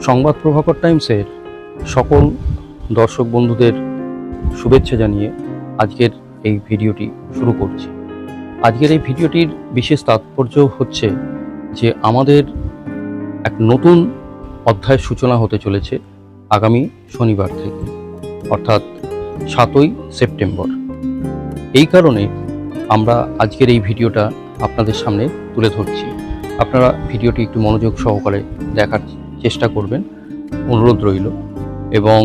সংবাদ প্রভাকর টাইমসের সকল দর্শক বন্ধুদের শুভেচ্ছা জানিয়ে আজকের এই ভিডিওটি শুরু করছি। আজকের এই ভিডিওটির বিশেষ তাৎপর্য হচ্ছে যে আমাদের এক নতুন অধ্যায়ের সূচনা হতে চলেছে আগামী শনিবার থেকে, অর্থাৎ সাতই সেপ্টেম্বর। এই কারণে আমরা আজকের এই ভিডিওটা আপনাদের সামনে তুলে ধরছি। আপনারা ভিডিওটি একটু মনোযোগ সহকারে দেখার চেষ্টা করবেন, অনুরোধ রইল এবং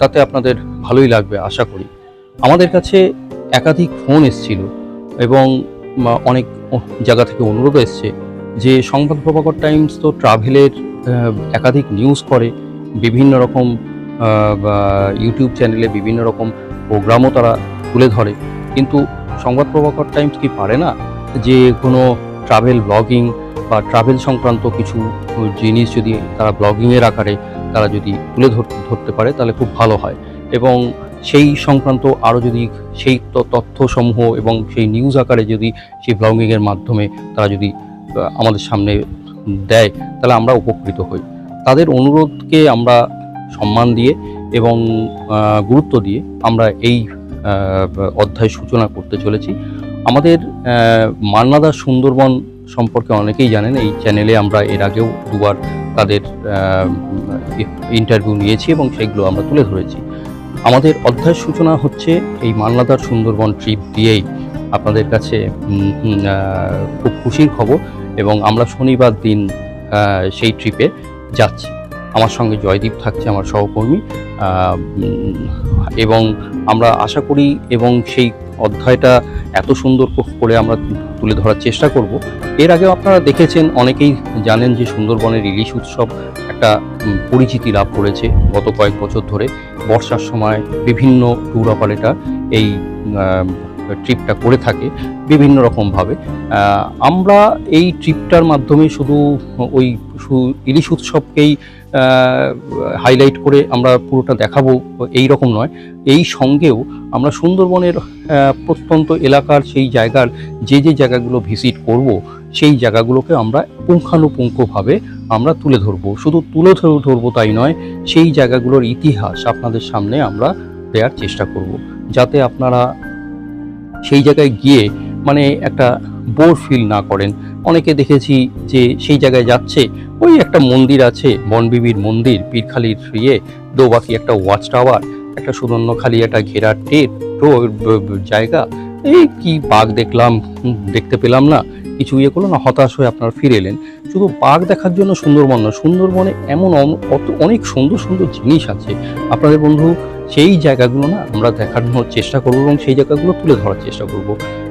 তাতে আপনাদের ভালোই লাগবে আশা করি। আমাদের কাছে একাধিক ফোন এসছিল এবং অনেক জায়গা থেকে অনুরোধ এসছে যে সংবাদ প্রভাকর টাইমস তো ট্রাভেলের একাধিক নিউজ করে, বিভিন্ন রকম ইউটিউব চ্যানেলে বিভিন্ন রকম প্রোগ্রামও তারা তুলে ধরে। কিন্তু সংবাদ প্রভাকর টাইমস কি পারে না যে কোনো ট্রাভেল, ব্লগিং বা ট্রাভেল সংক্রান্ত কিছু জিনিস যদি তারা ব্লগিংয়ের আকারে তারা যদি তুলে ধর- ধরতে পারে তাহলে খুব ভালো হয়। এবং সেই সংক্রান্ত আরও যদি সেই তথ্যসমূহ এবং সেই নিউজ আকারে যদি সেই ব্লগিংয়ের মাধ্যমে তারা যদি আমাদের সামনে দেয় তাহলে আমরা উপকৃত হই। তাদের অনুরোধকে আমরা সম্মান দিয়ে এবং গুরুত্ব দিয়ে আমরা এই অধ্যায় সূচনা করতে চলেছি। আমাদের আহ, মান্নাদার সুন্দরবন সম্পর্কে অনেকেই জানেন, এই চ্যানেলে আমরা এর আগেও দুবার তাদের ইন্টারভিউ নিয়েছি এবং সেগুলো আমরা তুলে ধরেছি। আমাদের অধ্যায় সূচনা হচ্ছে এই মান্নাদার সুন্দরবন ট্রিপ দিয়েই। আপনাদের কাছে খুব খুশির খবর এবং আমরা শনিবার দিন সেই ট্রিপে যাচ্ছি। আমার সঙ্গে জয়দীপ থাকছে, আমার সহকর্মী এবং আমরা আশা করি এবং সেই অধ্যায়টা এত সুন্দর করে আমরা তুলে ধরার চেষ্টা করব। এর আগেও আপনারা দেখেছেন, অনেকেই জানেন যে সুন্দরবনের ইলিশ উৎসব একটা পরিচিতি লাভ করেছে গত কয়েক বছর ধরে। বর্ষার সময় বিভিন্ন ট্যুর অপারেটর এই ট্রিপটা করে থাকে বিভিন্ন রকমভাবে। আমরা এই ট্রিপটার মাধ্যমে শুধু ওই ইলিশ উৎসবকেই হাইলাইট করে আমরা পুরোটা দেখাবো, এই রকম নয়। এই সঙ্গেও আমরা সুন্দরবনের প্রত্যন্ত এলাকার সেই জায়গার যে যে জায়গাগুলো ভিজিট করব, সেই জায়গাগুলোকে আমরা পুঙ্খানুপুঙ্খভাবে আমরা তুলে ধরবো। শুধু তুলে ধরে, ধরবো তাই নয়, সেই জায়গাগুলোর ইতিহাস আপনাদের সামনে আমরা দেওয়ার চেষ্টা করব। যাতে আপনারা সেই জায়গায় গিয়ে মানে একটা বোর ফিল না করেন। অনেকে দেখেছি যে সেই জায়গায় যাচ্ছে, ওই একটা মন্দির আছে, বনবিবির মন্দির, পীরখালির ইয়ে দোবাকি একটা ওয়াচ টাওয়ার একটা সুবর্ণখালি একটা ঘেরার টেট জায়গা। এই কি বাঘ দেখলাম দেখতে পেলাম না। কিছু ইয়ে করল না, হতাশ হয়ে আপনারা ফিরে এলেন। শুধু বাঘ দেখার জন্য সুন্দরবন না সুন্দরবনে এমন অত অনেক সুন্দর সুন্দর জিনিস আছে। আপনাদের বন্ধু সেই জায়গাগুলো না আমরা দেখানোর চেষ্টা করব এবং সেই জায়গাগুলো তুলে ধরার চেষ্টা করব।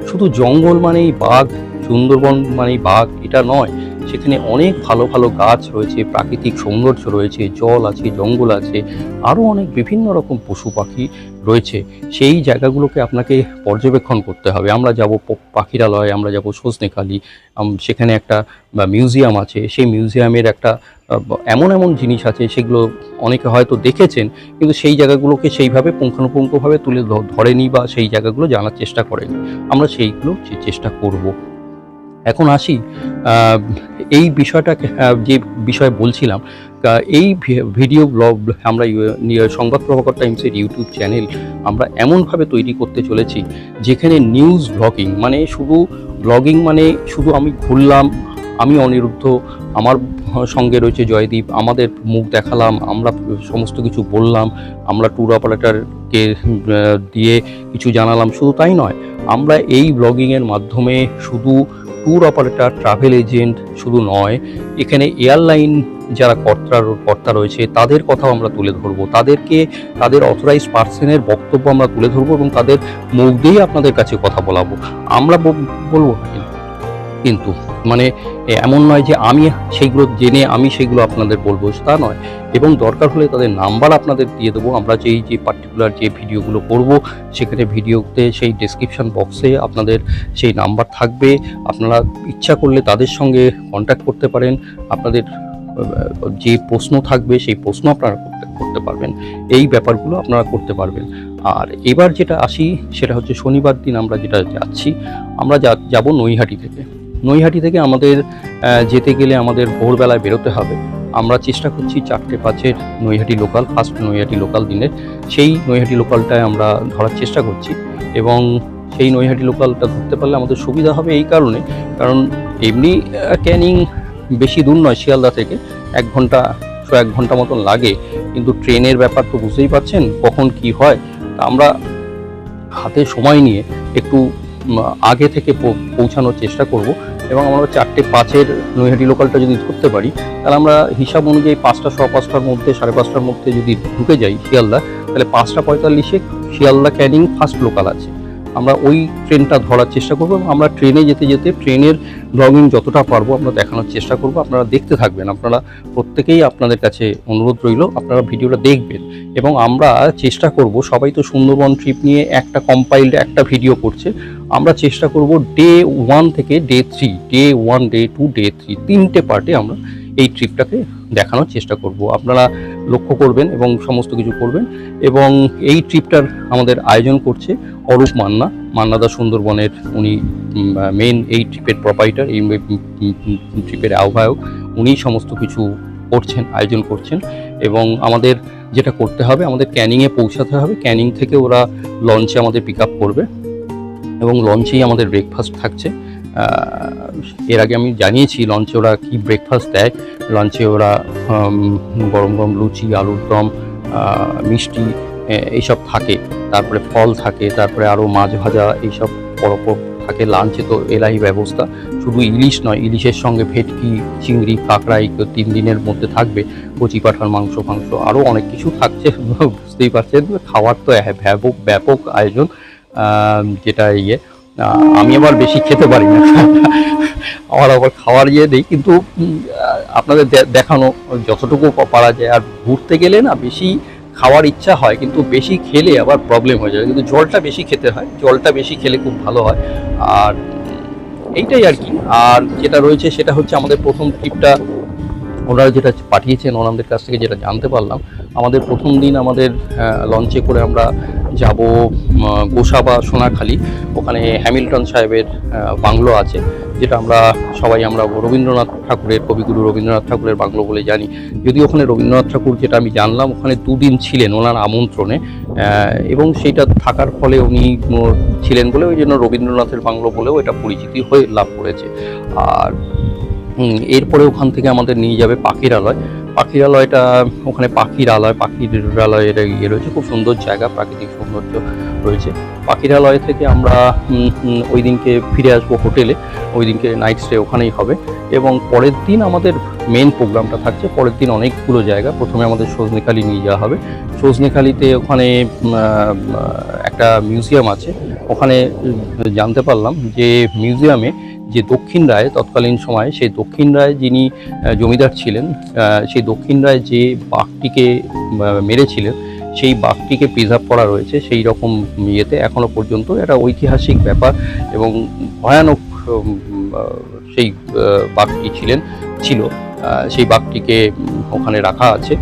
শুধু জঙ্গল মানেই বাঘ, সুন্দরবন মানেই বাঘ, এটা নয়। সেখানে অনেক ভালো ভালো গাছ রয়েছে, প্রাকৃতিক সৌন্দর্য রয়েছে, জল আছে, জঙ্গল আছে, আরও অনেক বিভিন্ন রকম পশু পাখি রয়েছে, সেই জায়গাগুলোকে আপনাকে পর্যবেক্ষণ করতে হবে। আমরা যাব পাখিরালয়, আমরা যাব সজনেখালি সেখানে একটা মিউজিয়াম আছে, সেই মিউজিয়ামের একটা এমন এমন জিনিস আছে, সেগুলো অনেকে হয়তো দেখেছেন, কিন্তু সেই জায়গাগুলোকে সেইভাবে পুঙ্খানুপুঙ্খভাবে তুলে ধরেনি বা সেই জায়গাগুলো জানার চেষ্টা করেনি। আমরা সেইগুলো চেষ্টা করব। এখন আসি এই বিষয়টাকে যে বিষয়ে বলছিলাম এই ভিডিও ব্লগ আমরা সংবাদ প্রভাকর টাইমসের ইউটিউব চ্যানেল আমরা এমনভাবে তৈরি করতে চলেছি, যেখানে নিউজ ব্লগিং মানে শুধু ব্লগিং মানে শুধু আমি ঘুরলাম, আমি অনিরুদ্ধ, আমার সঙ্গে রয়েছে জয়দীপ, আমাদের মুখ দেখালাম, আমরা সমস্ত কিছু বললাম, আমরা ট্যুর অপারেটরকে দিয়ে কিছু জানালাম, শুধু তাই নয়, আমরা এই ব্লগিংয়ের মাধ্যমে শুধু ট্যুর অপারেটর ট্রাভেল এজেন্ট শুধু নয়, এখানে এয়ারলাইন যারা কর্তার কর্তা রয়েছে, তাদের কথাও আমরা তুলে ধরবো। তাদেরকে, তাদের অথরাইজ পার্সনের বক্তব্য আমরা তুলে ধরবো এবং তাদের মুখ দিয়েই আপনাদের কাছে কথা বলাবো। আমরা বলব না কিন্তু- মানে এমন নয় যে আমি সেইগুলো জেনে আমি সেগুলো আপনাদের বলব, তা নয়। এবং দরকার হলে তাদের নাম্বার আপনাদের দিয়ে দেবো। আমরা যেই, যে পার্টিকুলার যে ভিডিওগুলো করব, সেখানে ভিডিওতে সেই ডেসক্রিপশন বক্সে আপনাদের সেই নাম্বার থাকবে। আপনারা ইচ্ছা করলে তাদের সঙ্গে কন্ট্যাক্ট করতে পারেন। আপনাদের, যে প্রশ্ন থাকবে, সেই প্রশ্ন আপনারা করতে করতে পারবেন। এই ব্যাপারগুলো আপনারা করতে পারবেন। আর এবার যেটা আসি, সেটা হচ্ছে শনিবার দিন আমরা যেটা যাচ্ছি, আমরা যাব নৈহাটি থেকে। নৈহাটি থেকে আমাদের যেতে গেলে আমাদের ভোরবেলায় বেরোতে হবে। আমরা চেষ্টা করছি চারটে পাঁচের Naihati local first Naihati local দিনের। সেই নৈহাটি লোকালটায় আমরা ধরার চেষ্টা করছি এবং সেই নৈহাটি লোকালটা ধরতে পারলে আমাদের সুবিধা হবে এই কারণে। কারণ এমনি ক্যানিং বেশি দূর নয় শিয়ালদা থেকে। এক ঘণ্টা শো এক ঘণ্টা মতন লাগে। কিন্তু ট্রেনের ব্যাপার তো বুঝতেই পারছেন কখন কি হয়। আমরা হাতে সময় নিয়ে একটু আগে থেকে পৌঁছানোর চেষ্টা করব এবং আমরা চারটে পাঁচের নৈহাটি লোকালটা যদি ধরতে পারি, তাহলে আমরা হিসাব অনুযায়ী পাঁচটা ছ পাঁচটার মধ্যে, সাড়ে পাঁচটার মধ্যে যদি ঢুকে যাই শিয়ালদা, তাহলে পাঁচটা পঁয়তাল্লিশে শিয়ালদা ক্যানিং ফার্স্ট লোকাল আছে। আমরা ওই ট্রেনটা ধরার চেষ্টা করব আমরা ট্রেনে যেতে যেতে ট্রেনের ব্লগিং যতটা পারব আমরা দেখানোর চেষ্টা করব। আপনারা দেখতে থাকবেন, আপনারা প্রত্যেকেই আপনাদের কাছে অনুরোধ রইল, আপনারা ভিডিওটা দেখবেন এবং আমরা চেষ্টা করব, সবাই তো সুন্দরবন ট্রিপ নিয়ে একটা কম্পাইল্ড একটা ভিডিও করছে, আমরা চেষ্টা করব ডে ওয়ান থেকে day three day one day two day three তিনটে পার্টে আমরা এই ট্রিপটাকে দেখানোর চেষ্টা করব। আপনারা লক্ষ্য করবেন এবং সমস্ত কিছু করবেন। এবং এই ট্রিপটার আমাদের আয়োজন করছে অরূপ মান্না। মান্নাদা সুন্দরবনের উনি মেন এই ট্রিপের প্রপাইটার এই ট্রিপের আহ্বায়ক। উনি সমস্ত কিছু করছেন, আয়োজন করছেন। এবং আমাদের যেটা করতে হবে, আমাদের ক্যানিংয়ে পৌঁছাতে হবে। ক্যানিং থেকে ওরা লঞ্চে আমাদের পিক আপ করবে। এবং লঞ্চেই আমাদের ব্রেকফাস্ট থাকছে। এর আগে আমি জানিয়েছি লঞ্চে ওরা কী ব্রেকফাস্ট দেয়। লঞ্চে ওরা গরম গরম লুচি, আলুর দম মিষ্টি এইসব থাকে। তারপরে ফল থাকে, তারপরে আরও মাছ ভাজা এইসব পরপর থাকে লাঞ্চে তো এলাই ব্যবস্থা। শুধু ইলিশ নয়, ইলিশের সঙ্গে ভেটকি, চিংড়ি, কাঁকড়া এই তিন দিনের মধ্যে থাকবে। কচি পাঠার মাংস ফাংস আরও অনেক কিছু থাকছে, বুঝতেই পারছেন। খাওয়ার তো ব্যাপক ব্যাপক আয়োজন যেটা ইয়ে। আমি আবার বেশি খেতে পারি না। আমার আবার খাওয়ার ইয়ে নেই, কিন্তু আপনাদের দেখানো যতটুকু পারা যায়। আর ঘুরতে গেলে না, বেশি খাওয়ার ইচ্ছা হয়, কিন্তু বেশি খেলে আবার প্রবলেম হয়ে যায়। কিন্তু জলটা বেশি খেতে হয়, জলটা বেশি খেলে খুব ভালো হয়। আর এইটাই আর কি। আর যেটা রয়েছে সেটা হচ্ছে আমাদের প্রথম ট্রিপটা ওনারা যেটা পাঠিয়েছেন, ওনাদের কাছ থেকে যেটা জানতে পারলাম, আমাদের প্রথম দিন আমাদের লঞ্চে করে আমরা যাব গোসা বা সোনাখালি। ওখানে হ্যামিল্টন সাহেবের বাংলো আছে, যেটা আমরা সবাই, আমরা রবীন্দ্রনাথ ঠাকুরের, কবিগুরু রবীন্দ্রনাথ ঠাকুরের বাংলো বলে জানি। যদি ওখানে রবীন্দ্রনাথ ঠাকুর, যেটা আমি জানলাম, ওখানে দুদিন ছিলেন ওনার আমন্ত্রণে এবং সেইটা থাকার ফলে উনি ছিলেন বলে ওই জন্য রবীন্দ্রনাথের বাংলো বলেও এটা পরিচিতি হয়ে লাভ করেছে। আর এরপরে ওখান থেকে আমাদের নিয়ে যাবে পাখিরালয়। পাখিরালয়টা, ওখানে পাখির আলয় আলয়ের ইয়ে রয়েছে, খুব সুন্দর জায়গা, প্রাকৃতিক সৌন্দর্য রয়েছে। পাখিরালয় থেকে আমরা ওই দিনকে ফিরে আসব হোটেলে, ওই দিনকে নাইট স্টে ওখানেই হবে। এবং পরের দিন আমাদের মেন প্রোগ্রামটা থাকছে, পরের দিন অনেকগুলো জায়গা, প্রথমে আমাদের সজনেখালি নিয়ে যাওয়া হবে। সজনেখালিতে ওখানে একটা মিউজিয়াম আছে ওখানে জানতে পারলাম যে মিউজিয়ামে যে দক্ষিণ রায় তৎকালীন সময়ে, সেই দক্ষিণ রায় যিনি জমিদার ছিলেন সেই দক্ষিণ রায় যে বাঘটিকে মেরেছিলেন, সেই বাঘটিকে প্রিজার্ভ করা রয়েছে সেই রকম ইয়েতে এখনও পর্যন্ত। একটা ঐতিহাসিক ব্যাপার এবং ভয়ানক সেই বাঘটি ছিলেন, ছিল। সেই বাঘটিকে ওখানে রাখা আছে।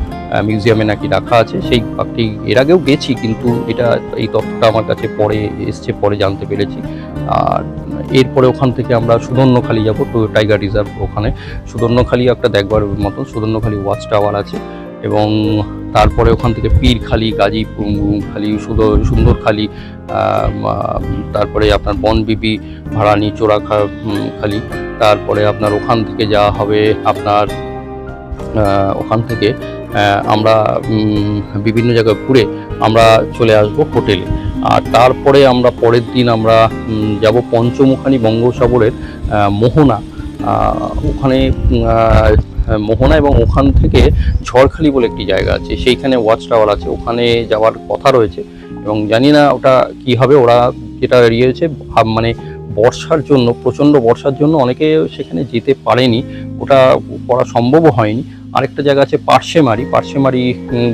মিউজিয়ামে নাকি রাখা আছে, সেই বাঘটি এর আগেও গেছি, কিন্তু এটা, এই তথ্যটা আমার কাছে পরে এসছে, পরে জানতে পেরেছি। আর এরপরে ওখান থেকে আমরা সুদর্ণখালি যাব, তো টাইগার রিজার্ভ ওখানে। সুদর্ণখালি একটা দেখবার মতন, সুদর্ণখালি ওয়াচ টাওয়ার আছে এবং তারপরে ওখান থেকে পীরখালি, গাজীপুর খালি সুন্দর সুন্দরখালি তারপরে আপনার বনবিবি, ভাড়ানি, চোরাখা খালি। তারপরে আপনার ওখান থেকে যাওয়া হবে আপনার ওখান থেকে আমরা বিভিন্ন জায়গায় ঘুরে আমরা চলে আসব হোটেলে। আর তারপরে আমরা পরের দিন আমরা যাব পঞ্চমুখানি বঙ্গোসাগরের মোহনা। ওখানে মোহনা এবং ওখান থেকে ঝড়খালি বলে একটি জায়গা আছে, সেইখানে ওয়াচ টাওয়ার আছে। ওখানে যাওয়ার কথা রয়েছে এবং জানি না ওটা কি হবে, ওরা যেটা ভাব মানে বর্ষার জন্য, প্রচণ্ড বর্ষার জন্য অনেকে সেখানে যেতে পারেনি। ওটা করা সম্ভবও হয়নি। আরেকটা জায়গা আছে পার্শেমারি পার্শেমারি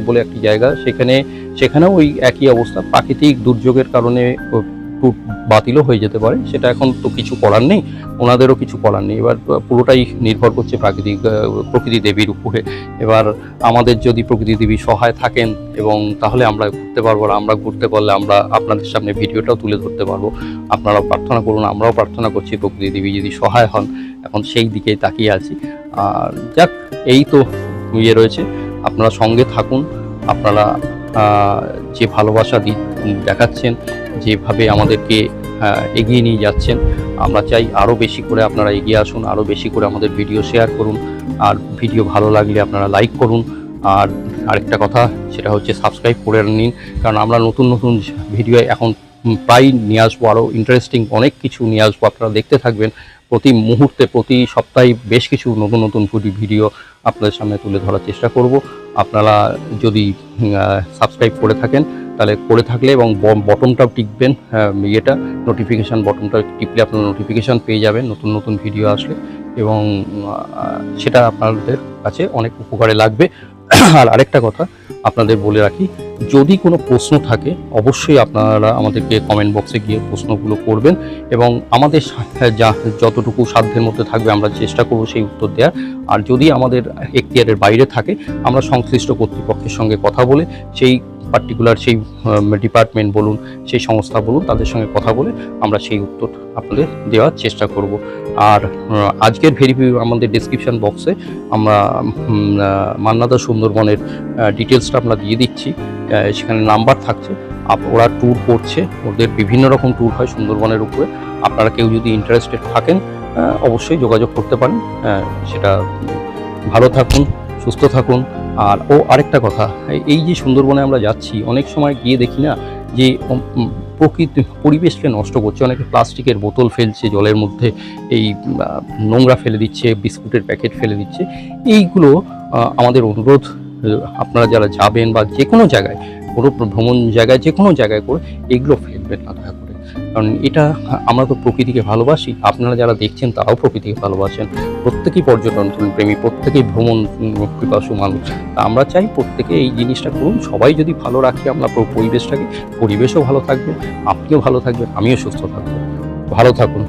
বলে একটি জায়গা। সেখানে, সেখানেও ওই একই অবস্থা। প্রাকৃতিক দুর্যোগের কারণে ট্যুর বাতিলও হয়ে যেতে পারে, সেটা এখন তো কিছু করার নেই, ওনাদেরও কিছু করার নেই। এবার পুরোটাই নির্ভর করছে প্রাকৃতিক প্রকৃতি দেবীর উপরে। এবার আমাদের যদি প্রকৃতি দেবী সহায় থাকেন এবং তাহলে আমরা ঘুরতে পারব আমরা ঘুরতে পারলে আমরা আপনাদের সামনে ভিডিওটাও তুলে ধরতে পারব। আপনারাও প্রার্থনা করুন, আমরাও প্রার্থনা করছি প্রকৃতি দেবী যদি সহায় হন। এখন সেই দিকেই তাকিয়ে আছি। আর যাক, এই তো ইয়ে রয়েছে। আপনারা সঙ্গে থাকুন, আপনারা যে ভালোবাসা দেখাচ্ছেন যেভাবে আমাদেরকে এগিয়ে নিয়ে যাচ্ছেন, আমরা চাই আরও বেশি করে আপনারা এগিয়ে আসুন, আরও বেশি করে আমাদের ভিডিও শেয়ার করুন, আর ভিডিও ভালো লাগলে আপনারা লাইক করুন, আর আরেকটা কথা, সেটা হচ্ছে সাবস্ক্রাইব করে নিন, কারণ আমরা নতুন নতুন ভিডিও এখন প্রায় নিয়ে আসব, আরও ইন্টারেস্টিং অনেক কিছু নিয়ে আসব, আপনারা দেখতে থাকবেন, প্রতি মুহূর্তে, প্রতি সপ্তাহে বেশ কিছু নতুন নতুন ভিডিও আপনাদের সামনে তুলে ধরার চেষ্টা করব, আপনারা যদি সাবস্ক্রাইব করে থাকেন তাহলে করে থাকলে এবং বটনটাও টিপবেন ইয়েটা নোটিফিকেশান বটনটা টিপলে আপনারা নোটিফিকেশান পেয়ে যাবেন, নতুন নতুন ভিডিও আসলে এবং সেটা আপনাদের কাছে অনেক উপকারে লাগবে। আর আরেকটা কথা আপনাদের বলে রাখি, যদি কোনো প্রশ্ন থাকে, অবশ্যই আপনারা আমাদেরকে কমেন্ট বক্সে গিয়ে প্রশ্নগুলো করবেন এবং আমাদের যা যতটুকু সাধ্যের মধ্যে থাকবে আমরা চেষ্টা করব সেই উত্তর দেওয়ার। আর যদি আমাদের এখতিয়ারের বাইরে থাকে, আমরা সংশ্লিষ্ট কর্তৃপক্ষের সঙ্গে কথা বলে সেই পার্টিকুলার সেই ডিপার্টমেন্ট বলুন, সেই সংস্থা বলুন, তাদের সঙ্গে কথা বলে আমরা সেই উত্তর আপনাদের দেওয়ার চেষ্টা করব। আর আজকের ভেরিফি আমাদের ডিসক্রিপশন বক্সে আমরা মান্নাদা সুন্দরবনের ডিটেলসটা আমরা দিয়ে দিচ্ছি। সেখানে নাম্বার থাকছে। ওরা ট্যুর করছে। ওদের বিভিন্ন রকম ট্যুর হয় সুন্দরবনের উপরে। আপনারা কেউ যদি ইন্টারেস্টেড থাকেন অবশ্যই যোগাযোগ করতে পারেন। সেটা ভালো থাকুন, সুস্থ থাকুন। আর ও আরেকটা কথা, এই- যে সুন্দরবনে আমরা যাচ্ছি, অনেক সময় গিয়ে দেখি না যে প্রকৃতি, পরিবেশকে নষ্ট করছে। অনেকে প্লাস্টিকের বোতল ফেলছে, জলের মধ্যে এই নোংরা ফেলে দিচ্ছে, বিস্কুটের প্যাকেট ফেলে দিচ্ছে। এইগুলো আমাদের অনুরোধ, আপনারা যারা যাবেন বা যে কোনো জায়গায়, কোনো ভ্রমণ জায়গায় যে কোনো জায়গায় করে এগুলো ফেলবেন না কারণ এটা আমরা তো প্রকৃতিকে ভালোবাসি। আপনারা যারা দেখছেন, তারাও প্রকৃতিকে ভালোবাসেন। প্রত্যেকেই পর্যটন প্রেমী, প্রত্যেকেই ভ্রমণ পিপাসু মানুষ। তা আমরা চাই প্রত্যেকে এই জিনিসটা করুন। সবাই যদি ভালো রাখি, আমরা পরিবেশটাকে, পরিবেশও ভালো থাকবে, আপনিও ভালো থাকবেন, আমিও সুস্থ থাকব। ভালো থাকুন।